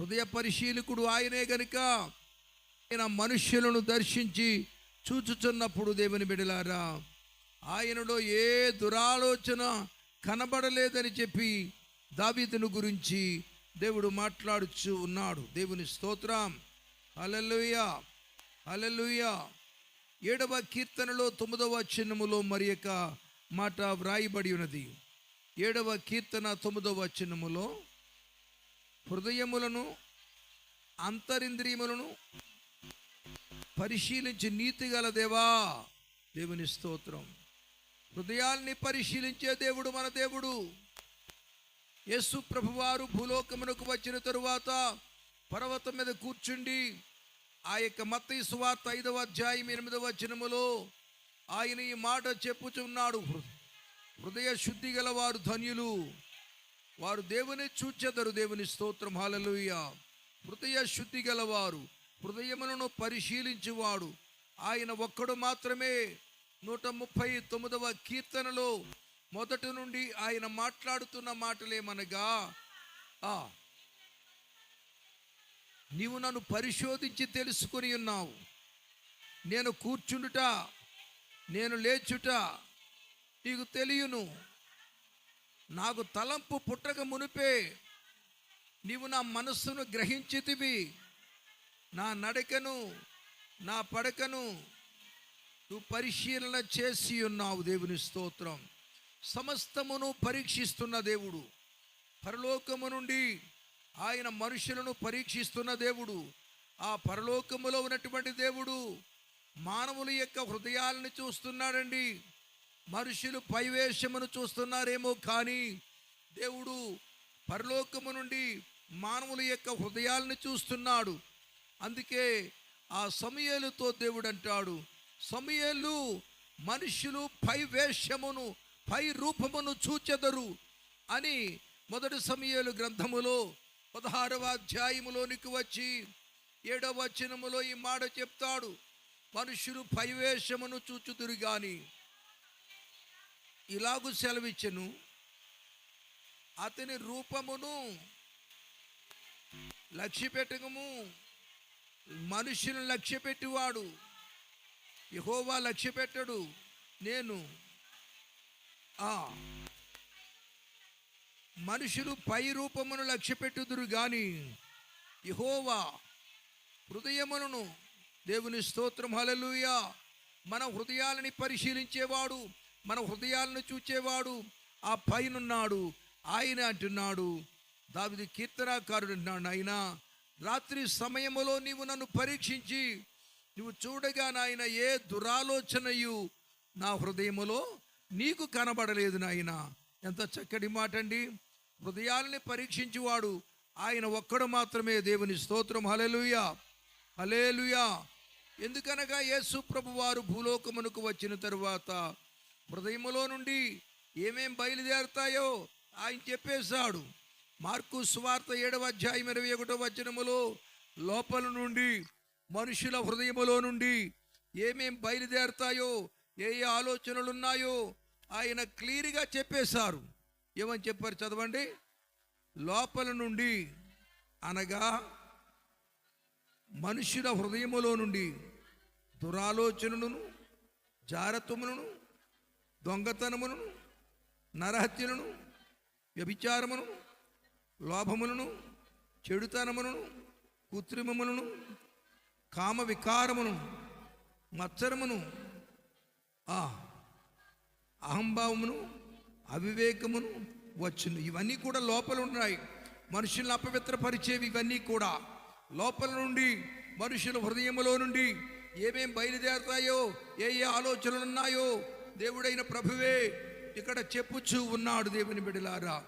హృదయ పరిశీలకుడు ఆయనే గనుక ఆయన మనుష్యులను దర్శించి చూచుచున్నప్పుడు దేవుని బిడలారా ఆయనలో ఏ దురాలోచన కనబడలేదని చెప్పి దావీదును గురించి దేవుడు మాట్లాడుచు ఉన్నాడు. దేవుని స్తోత్రం. అలెలుయ అలెలుయ ఏడవ కీర్తనలో తొమ్మిదవ చిన్నములో మరి యొక్క మాట వ్రాయబడి ఉన్నది. ఏడవ కీర్తన తొమ్మిదవ చిన్నములో హృదయములను అంతరింద్రియములను పరిశీలించి నీతి గల దేవా దేవుని స్తోత్రం. హృదయాల్ని పరిశీలించే దేవుడు మన దేవుడు. యేసు ప్రభువారు భూలోకమునకు వచ్చిన తరువాత పర్వతం మీద కూర్చుండి ఆ యొక్క మత్తయి సువార్త ఐదవ అధ్యాయం ఎనిమిదవ వచనములో ఆయన ఈ మాట చెప్పుచున్నాడు. హృదయ శుద్ధి గలవారు ధన్యులు. వారు దేవుని చూచెదరు దేవుని స్తోత్రం. హల్లెలూయ. హృదయ శుద్ధి గలవారు హృదయములను పరిశీలించువాడు. ఆయన ఒక్కడు మాత్రమే నూట ముప్పై తొమ్మిదవ కీర్తనలో మొదటి నుండి ఆయన మాట్లాడుతున్న మాటలేమనగా ఆ నీవు నన్ను పరిశోధించి తెలుసుకొని ఉన్నావు. నేను కూర్చుండుట నేను లేచుట నీకు తెలియను. నాకు తలంపు పుట్టక మునిపే నీవు నా మనస్సును గ్రహించితివి. నా నడకను నా పడకను నువ్వు పరిశీలన చేసి ఉన్నావు దేవుని స్తోత్రం. సమస్తమును పరీక్షిస్తున్న దేవుడు. పరలోకము నుండి ఆయన మనుషులను పరీక్షిస్తున్న దేవుడు. ఆ పరలోకములో ఉన్నటువంటి దేవుడు మానవుల యొక్క హృదయాలను చూస్తున్నాడండి. మనుషులు పైవేషమును చూస్తున్నారేమో కానీ దేవుడు పరలోకము నుండి మానవుల యొక్క హృదయాలను చూస్తున్నాడు. అందుకే ఆ సమయలుతో దేవుడు అంటాడు సమయలు మనుషులు పై వేషమును పై రూపమును చూచెదరు అని మొదటి సమయలు గ్రంథములో పదహారవ అధ్యాయములోనికి వచ్చి ఏడవ వచనములో ఈ మాట చెప్తాడు మనుషులు పైవేషమును చూచుదురు కానీ ఇలాగు సెలవిచ్చను. అతని రూపమును లక్ష్య పెట్టకము మనుషులను లక్ష్య పెట్టివాడు యహోవా లక్ష్య పెట్టడు నేను ఆ మనుషులు పై రూపమును లక్ష్య పెట్టుదురు గాని యహోవా హృదయములను దేవుని స్తోత్రం. హలలుయ మన హృదయాలని పరిశీలించేవాడు. మన హృదయాలను చూచేవాడు ఆ పైనున్నాడు ఆయన అంటున్నాడు దావిది కీర్తనాకారుడు అంటున్నాడు ఆయన రాత్రి సమయములో నీవు నన్ను పరీక్షించి నువ్వు చూడగా నాయన ఏ దురాలోచనయు నా హృదయములో నీకు కనబడలేదు నాయన. ఎంత చక్కటి మాట అండి హృదయాలని పరీక్షించువాడు ఆయన ఒక్కడు మాత్రమే. దేవుని స్తోత్రం. హలెలుయా హలేలుయా ఎందుకనగా యేసు ప్రభు వారు భూలోకమునకు వచ్చిన తరువాత హృదయములో నుండి ఏమేం బయలుదేరుతాయో ఆయన చెప్పేశాడు. మార్కు సువార్త ఏడవ అధ్యాయం ఇరవై ఒకటో వచనములో లోపల నుండి మనుషుల హృదయములో నుండి ఏమేం బయలుదేరుతాయో ఏ ఏ ఆలోచనలు ఉన్నాయో ఆయన క్లియర్గా చెప్పేశారు. ఏమని చెప్పారు చదవండి? లోపల నుండి అనగా మనుషుల హృదయములో నుండి దురాలోచనలను జారత్వములను దొంగతనములను నరహత్యలను వ్యభిచారమును లోభములను చెడుతనమును కృత్రిమములను కామ వికారమును మత్సరమును ఆ అహంభావమును అవివేకమును వచ్చును. ఇవన్నీ కూడా లోపల ఉన్నాయి మనుషులను అపవిత్రపరిచేవి ఇవన్నీ కూడా. లోపల నుండి మనుషుల హృదయములో నుండి ఏమేం బయలుదేరుతాయో ఏ ఏ ఆలోచనలు ఉన్నాయో దేవుడైన ప్రభువే ఇక్కడ చెప్పుచూ ఉన్నాడు దేవుని బిడలారా.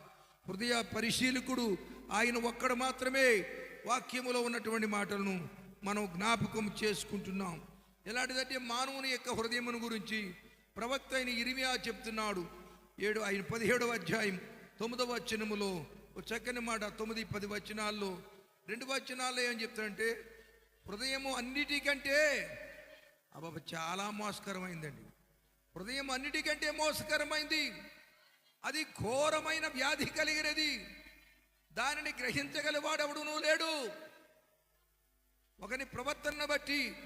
హృదయ పరిశీలకుడు ఆయన ఒక్కడ మాత్రమే వాక్యములో ఉన్నటువంటి మాటలను మనం జ్ఞాపకం చేసుకుంటున్నాం. ఎలాంటిదంటే మానవుని యొక్క హృదయమును గురించి ప్రవక్త అయిన ఇరిమియా చెప్తున్నాడు. ఏడు ఆయన పదిహేడవ అధ్యాయం తొమ్మిదవ వచనములో చక్కని మాట తొమ్మిది పది వచనాల్లో. రెండు వచనాల్లో ఏం చెప్తాడంటే హృదయము అన్నిటికంటే అబాబ చాలా మోసకరమైందండి. హృదయం అన్నిటికంటే మోసకరమైంది. అది ఘోరమైన వ్యాధి కలిగినది. దానిని గ్రహించగలవాడెవడునూ లేడు. ఒకని ప్రవర్తనను బట్టి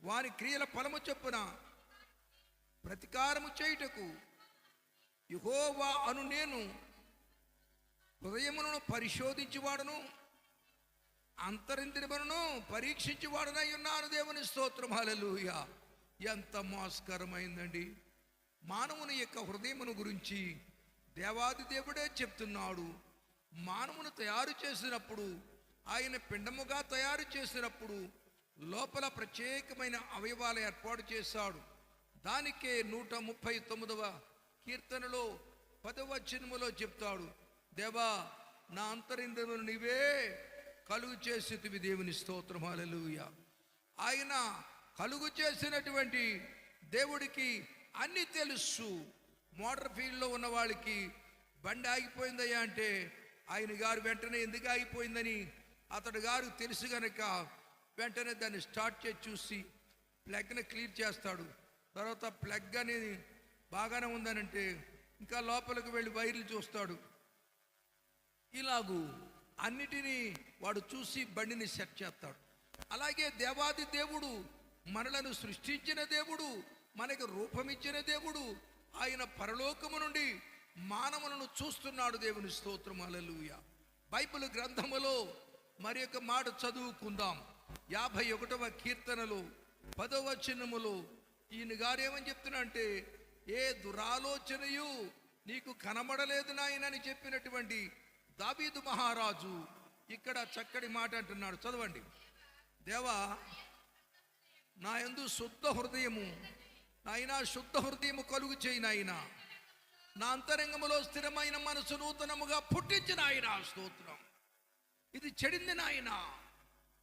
వారి క్రియల ఫలము చొప్పున ప్రతికారము చేయుటకు యెహోవా అను నేను హృదయములను పరిశోధించువాడును అంతరింద్రియములను పరీక్షించువాడునై ఉన్నాను దేవుని స్తోత్రం. హలలుయా ఎంత మోస్కరమైందండి. మానవుని యొక్క హృదయమును గురించి దేవాది దేవుడే చెప్తున్నాడు. మానవును తయారు చేసినప్పుడు ఆయన పిండముగా తయారు చేసినప్పుడు లోపల ప్రత్యేకమైన అవయవాలు ఏర్పాటు చేశాడు. దానికే నూట ముప్పై తొమ్మిదవ కీర్తనలో పదవచనములో చెప్తాడు. దేవా నా అంతరింద్రమును నీవే కలుగు చేసి దేవుని స్తోత్రం. హల్లెలూయా. ఆయన కలుగు చేసినటువంటి దేవుడికి అన్ని తెలుసు. మోటార్ ఫీల్డ్లో ఉన్న వాళ్ళకి బండి ఆగిపోయిందయ్యా అంటే ఆయన గారు వెంటనే ఎందుకు ఆగిపోయిందని అతడు గారు తెలుసు గనక వెంటనే దాన్ని స్టార్ట్ చేసి చూసి ప్లగ్ని క్లియర్ చేస్తాడు. తర్వాత ప్లగ్ అనేది బాగానే ఉందనంటే ఇంకా లోపలికి వెళ్ళి వైర్లు చూస్తాడు. ఇలాగూ అన్నిటినీ వాడు చూసి బండిని సెట్ చేస్తాడు. అలాగే దేవాది దేవుడు మనలను సృష్టించిన దేవుడు మనకు రూపమిచ్చిన దేవుడు ఆయన పరలోకము నుండి మానవులను చూస్తున్నాడు దేవుని స్తోత్రం. అలలుయ బైబిల్ గ్రంథములో మరి ఒక మాట చదువుకుందాం. యాభై ఒకటవ కీర్తనలు పదవ చిన్నములో ఈయన గారు ఏమని చెప్తున్నా అంటే ఏ దురాలోచనయు నీకు కనబడలేదు నాయనని చెప్పినటువంటి దాబీదు మహారాజు ఇక్కడ చక్కటి మాట అంటున్నాడు. చదవండి. దేవా నా యందు శుద్ధ హృదయము నాయన శుద్ధ హృదయము కలుగు చేయి నాయన. నా అంతరంగములో స్థిరమైన మనసు నూతనముగా పుట్టించిన ఆయన స్తోత్రం. ఇది చెడింది నాయన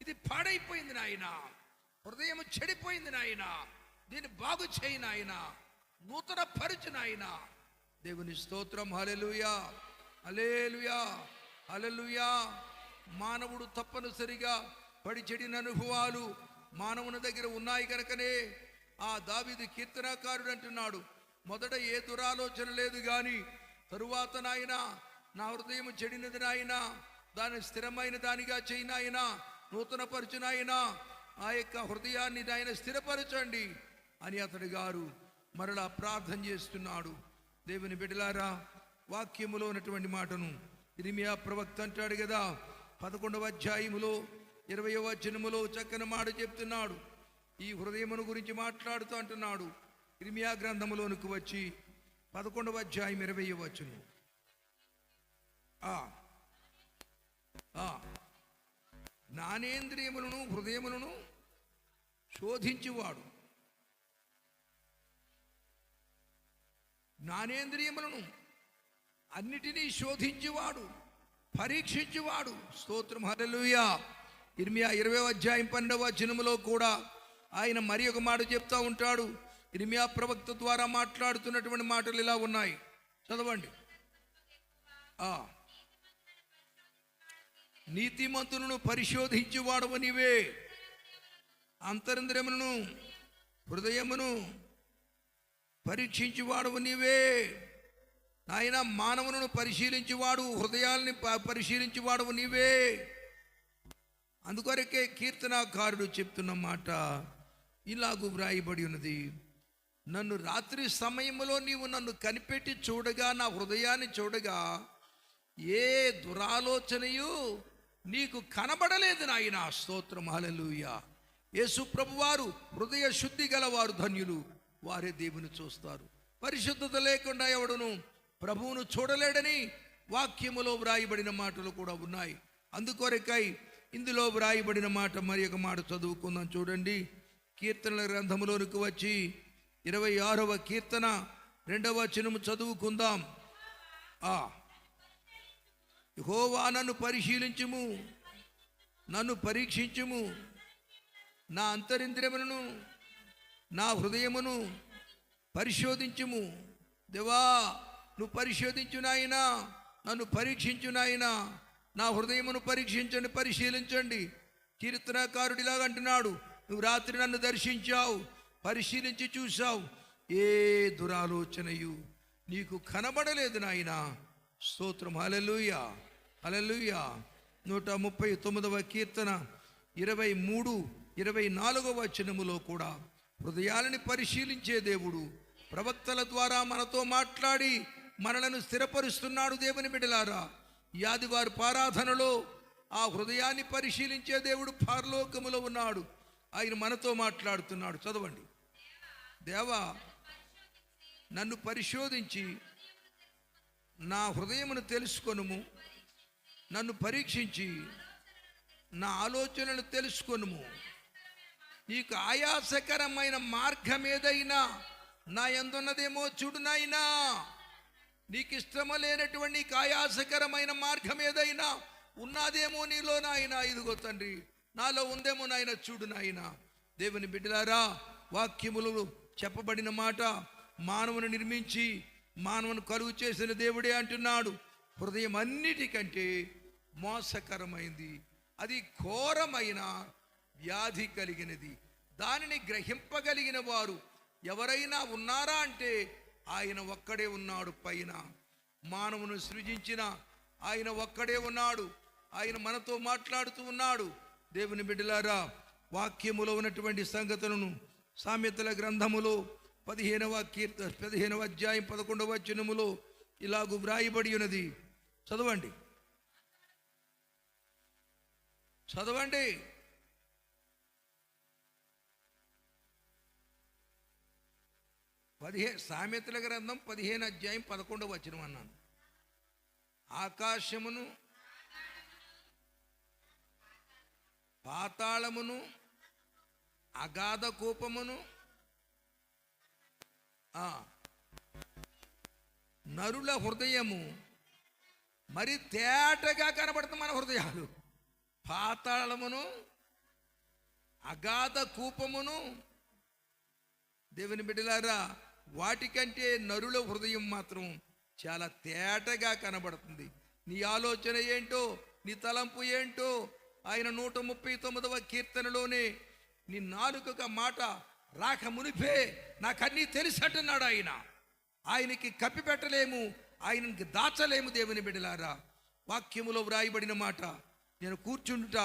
ఇది పాడైపోయింది నాయన. హృదయం చెడిపోయింది నాయన. దీన్ని బాగు చేయి నాయన నూతన పరుచు నాయన. దేవుని స్తోత్రం హలెలుయా అలేలుయా హలెలుయా మానవుడు తప్పనిసరిగా పడి చెడిన అనుభవాలు మానవుని దగ్గర ఉన్నాయి కనుకనే ఆ దావిది కీర్తనాకారుడు అంటున్నాడు. మొదట ఏ దురాలోచన లేదు కానీ తరువాత నాయన నా హృదయం చెడినది నాయన దాన్ని స్థిరమైన దానిగా చేయి నాయన నూతన పరుచునాయన ఆ యొక్క హృదయాన్ని ఆయన స్థిరపరచండి అని అతడు గారు మరలా ప్రార్థన చేస్తున్నాడు. దేవుని బిడలారా వాక్యములో ఉన్నటువంటి మాటను ఇరిమియా ప్రవక్త అంటాడు కదా పదకొండవ అధ్యాయములో ఇరవయవ వచనములో చక్కని మాట చెప్తున్నాడు. ఈ హృదయమును గురించి మాట్లాడుతూ అంటున్నాడు. క్రిమియా గ్రంథములోనికి వచ్చి పదకొండవ అధ్యాయం ఇరవై వచనం. ఆ జ్ఞానేంద్రియములను హృదయములను శోధించువాడు. జ్ఞానేంద్రియములను అన్నిటినీ శోధించువాడు పరీక్షించువాడు. స్తోత్రం. హరలుయా ఇర్మియా ఇరవై అధ్యాయం పన్నెండవ జనములో కూడా ఆయన మరి ఒక మాట చెప్తా ఉంటాడు. ఇర్మియా ప్రవక్త ద్వారా మాట్లాడుతున్నటువంటి మాటలు ఇలా ఉన్నాయి. చదవండి. నీతిమంతులను పరిశోధించి నీవే అంతరింద్రియములను హృదయమును పరీక్షించువాడవు నీవే నాయన మానవులను పరిశీలించువాడు హృదయాల్ని ప- పరిశీలించువాడవు నీవే అందుకొరకే కీర్తనాకారుడు చెప్తున్న మాట ఇలాగూ వ్రాయబడి ఉన్నది. నన్ను రాత్రి సమయంలో నీవు నన్ను కనిపెట్టి చూడగా నా హృదయాన్ని చూడగా ఏ దురాలోచనయు నీకు కనబడలేదు నాయన. స్తోత్రం. హల్లెలూయా. యేసు ప్రభువారు హృదయ శుద్ధి గలవారు ధన్యులు. వారే దేవుని చూస్తారు. పరిశుద్ధత లేకుండా ఎవడును ప్రభువును చూడలేడని వాక్యములో వ్రాయబడిన మాటలు కూడా ఉన్నాయి. అందుకొరకై ఇందులో వ్రాయబడిన మాట మరి ఒక మాట చదువుకుందాం చూడండి. కీర్తనల గ్రంథంలోనికి వచ్చి ఇరవై ఆరవ కీర్తన రెండవ వచనము చదువుకుందాం. ఆ. యెహోవా నన్ను పరిశీలించుము నన్ను పరీక్షించుము. నా అంతరింద్రియమును నా హృదయమును పరిశోధించుము. దేవా నువ్వు పరిశోధించునాయినా నన్ను పరీక్షించునాయినా? నా హృదయమును పరీక్షించండి పరిశీలించండి. కీర్తనకారుడిలాగ అంటున్నాడు నువ్వు రాత్రి నన్ను దర్శించావు పరిశీలించి చూశావు. ఏ దురాలోచనయు? నీకు కనబడలేదు నాయనా. స్తోత్రం. హల్లెలూయా హల్లెలూయా. నూట ముప్పై తొమ్మిదవ కీర్తన ఇరవై మూడు ఇరవై నాలుగవ వచనములో కూడా హృదయాలని పరిశీలించే దేవుడు ప్రవక్తల ద్వారా మనతో మాట్లాడి మనలను స్థిరపరుస్తున్నాడు దేవుని బిడలారా యాదివారి పారాధనలో ఆ హృదయాన్ని పరిశీలించే దేవుడు పారలోకములో ఉన్నాడు. ఆయన మనతో మాట్లాడుతున్నాడు. చదవండి. దేవా నన్ను పరిశోధించి నా హృదయమును తెలుసుకొనుము. నన్ను పరీక్షించి నా ఆలోచనలు తెలుసుకొనుము. నీకు ఆయాసకరమైన మార్గం ఏదైనా నా ఎందున్నదేమో చూడు నాయనా. నీకు ఇష్టము లేనటువంటి నీకు ఆయాసకరమైన మార్గం ఏదైనా ఉన్నదేమో నీలో నాయన. ఇదిగో తండ్రి నాలో ఉందేమో నాయన చూడు నాయన. దేవుని బిడ్డలారా వాక్యములు చెప్పబడిన మాట మానవుని నిర్మించి మానవుని కలుగు చేసిన దేవుడే అంటున్నాడు. హృదయం అన్నిటికంటే మోసకరమైంది. అది ఘోరమైన వ్యాధి కలిగినది. దానిని గ్రహింపగలిగిన వారు ఎవరైనా ఉన్నారా అంటే ఆయన ఒక్కడే ఉన్నాడు పైన. మానవును సృజించిన ఆయన ఒక్కడే ఉన్నాడు. ఆయన మనతో మాట్లాడుతూ ఉన్నాడు. దేవుని బిడ్డలారా వాక్యములో ఉన్నటువంటి సంగతులను సామెతల గ్రంథములో పదిహేనవ కీర్త పదిహేనవ అధ్యాయం పదకొండవ వచనములో ఇలాగు వ్రాయబడి ఉన్నది. చదవండి. చదవండి. పదిహే సామెతల గ్రంథం పదిహేను అధ్యాయం పదకొండవ వచనం అన్నాను. ఆకాశమును పాతాళమును అగాధ కూపమును ఆ, నరుల హృదయము మరి తేటగా కనబడుతుంది మన హృదయాలు. పాతాళమును అగాధ కూపమును దేవుని బిడ్డలారా వాటికంటే నరుల హృదయం మాత్రం చాలా తేటగా కనబడుతుంది. నీ ఆలోచన ఏంటో నీ తలంపు ఏంటో ఆయన నూట ముప్పై తొమ్మిదవ కీర్తనలోనే నీ నాలుక మాట రాక మునిపే నాకన్నీ తెలిసట్టున్నాడు ఆయన. ఆయనకి కప్పిపెట్టలేము ఆయనకి దాచలేము దేవుని బిడ్డలారా. వాక్యములో వ్రాయబడిన మాట నేను కూర్చుండుట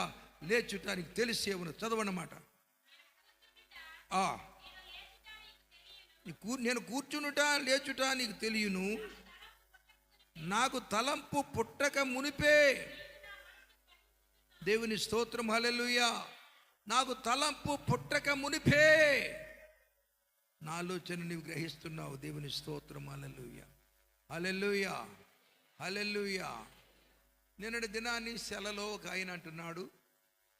లేచుట నీకు తెలిసేవును చదవనమాట. ఆ నేను కూర్చునుట లేచుట నీకు తెలియను. నాకు తలంపు పుట్టక మునిపే. దేవుని స్తోత్రం హలెలుయ్యా నాకు తలంపు పుట్టక మునిపే. నా ఆలోచన నీవు గ్రహిస్తున్నావు. దేవుని స్తోత్రం హల్లెలూయా. హల్లెలూయా. హల్లెలూయా. నిన్నటి దినాన్ని సెలలో ఒక ఆయన అంటున్నాడు.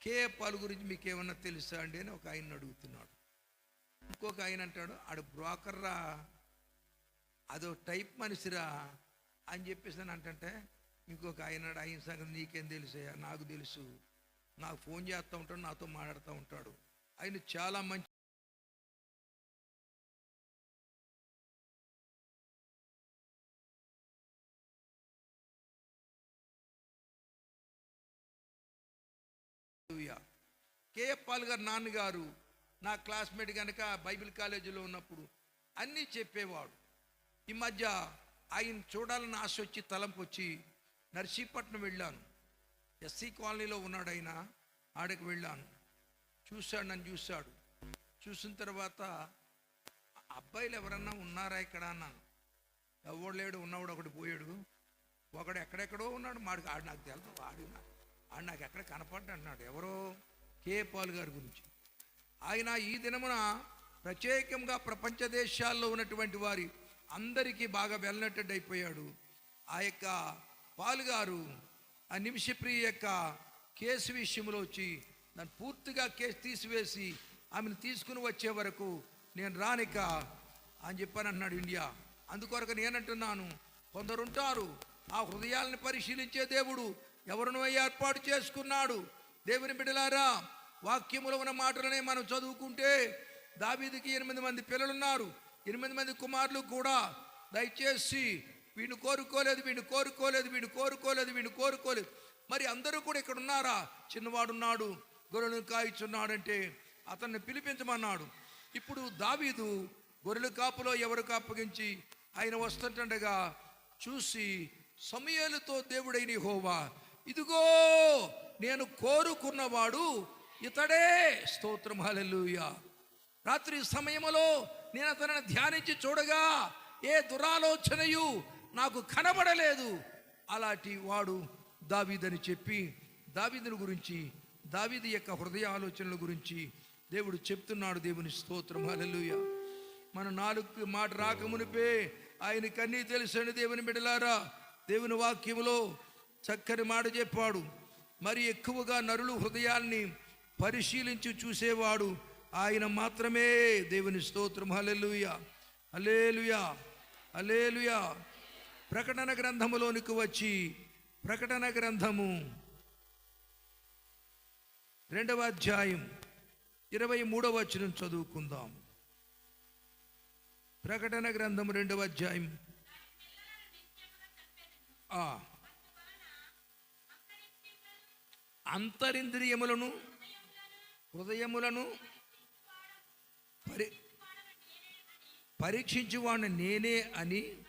కే పాలు గురించి మీకేమన్నా తెలుసా అండి అని ఒక ఆయన అడుగుతున్నాడు. ఇంకొక ఆయన అంటాడు ఆడు బ్రోకర్రా అదో టైప్ మనిషిరా అని చెప్పేసి అని అంటుంటే ఇంకొక ఆయన ఆయన సంగతి నీకేం తెలుసయ్యా? నాకు తెలుసు. నాకు ఫోన్ చేస్తూ ఉంటాడు నాతో మాట్లాడుతూ ఉంటాడు. ఆయన చాలా మంచి కేఎఫ్ పాల్ గారు నాన్నగారు నా క్లాస్మేట్ కనుక బైబిల్ కాలేజీలో ఉన్నప్పుడు అన్నీ చెప్పేవాడు. ఈ మధ్య ఆయన చూడాలని ఆశ వచ్చి తలంపు వచ్చి నర్సీపట్నం వెళ్ళాను. ఎస్సీ కాలనీలో ఉన్నాడు ఆయన ఆడకి వెళ్ళాను. చూశాడు నన్ను చూశాడు. చూసిన తర్వాత అబ్బాయిలు ఎవరన్నా ఉన్నారా ఇక్కడ అన్నాను. ఎవడు లేడు ఉన్నవాడు ఒకటి పోయాడు. ఒకడు ఎక్కడెక్కడో ఉన్నాడు మాడికి ఆడు నాకు తెలుసు ఆడు ఆడు నాకు ఎక్కడ కనపడ్డా అన్నాడు. ఎవరో కే పాల్ గారి గురించి. ఆయన ఈ దినమున ప్రత్యేకంగా ప్రపంచ దేశాల్లో ఉన్నటువంటి వారి అందరికీ బాగా వెళ్ళినట్టు అయిపోయాడు. ఆ యొక్క పాలుగారు ఆ నిమిషప్రియ యొక్క కేసు విషయంలో వచ్చి దాన్ని పూర్తిగా కేసు తీసివేసి ఆమెను తీసుకుని వచ్చే వరకు నేను రానిక అని చెప్పాను అన్నాడు ఇండియా. అందుకొరకు నేనంటున్నాను కొందరుంటారు ఆ హృదయాలను పరిశీలించే దేవుడు ఎవరినో ఏర్పాటు చేసుకున్నాడు. దేవుని బిడలారా వాక్యములో ఉన్న మాటలనే మనం చదువుకుంటే దావీదికి ఎనిమిది మంది పిల్లలున్నారు. ఎనిమిది మంది కుమారులు కూడా దయచేసి వీడిని కోరుకోలేదు వీడిని కోరుకోలేదు వీడిని కోరుకోలేదు వీడిని కోరుకోలేదు. మరి అందరూ కూడా ఇక్కడ ఉన్నారా? చిన్నవాడున్నాడు గొర్రెలను కాయిచున్నాడంటే అతన్ని పిలిపించమన్నాడు. ఇప్పుడు దావీదు గొర్రెల కాపులో ఎవరికి అప్పగించి ఆయన వస్తుంటుండగా చూసి సమయాలతో దేవుడైన హోవా ఇదిగో నేను కోరుకున్నవాడు ఇతడే. స్తోత్రం హల్లెలూయా. రాత్రి సమయములో నేను అతనిని ధ్యానించి చూడగా ఏ దురాలోచనయు నాకు కనబడలేదు. అలాంటి వాడు దావీదని చెప్పి దావీదుని గురించి దావీది యొక్క హృదయ ఆలోచనల గురించి దేవుడు చెప్తున్నాడు దేవుని స్తోత్రం హల్లెలూయా. మన నాలుగు మాట రాకమునిపే ఆయన కన్నీ తెలుసని దేవుని బిడలారా దేవుని వాక్యములో చక్కని మాట చెప్పాడు. మరి ఎక్కువగా నరులు హృదయాన్ని పరిశీలించి చూసేవాడు. ఆయన మాత్రమే దేవుని స్తోత్రం. హల్లెలూయా. అలేలుయ అలేలుయ ప్రకటన గ్రంథములోనికి వచ్చి ప్రకటన గ్రంథము రెండవ అధ్యాయం ఇరవై మూడవ వచనం చదువుకుందాం. ప్రకటన గ్రంథం రెండవ అధ్యాయం. ఆ. అంతరింద్రియములను హృదయములను పరి పరీక్షించువాడు నేనే అని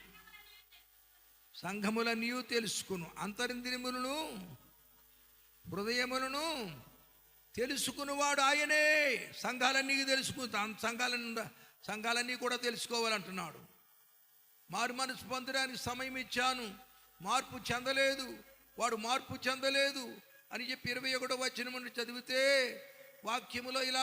సంఘములన్నీ తెలుసుకును. అంతరింద్రియములను హృదయములను తెలుసుకున్నవాడు ఆయనే. సంఘాలన్నీ తెలుసుకుంటా సంఘాలన్నీ సంఘాలన్నీ కూడా తెలుసుకోవాలంటున్నాడు. మారు మనసు పొందడానికి సమయం ఇచ్చాను. మార్పు చెందలేదు. వాడు మార్పు చెందలేదు అని చెప్పి ఇరవై ఒకటో వచ్చిన చదివితే వాక్యములో ఇలా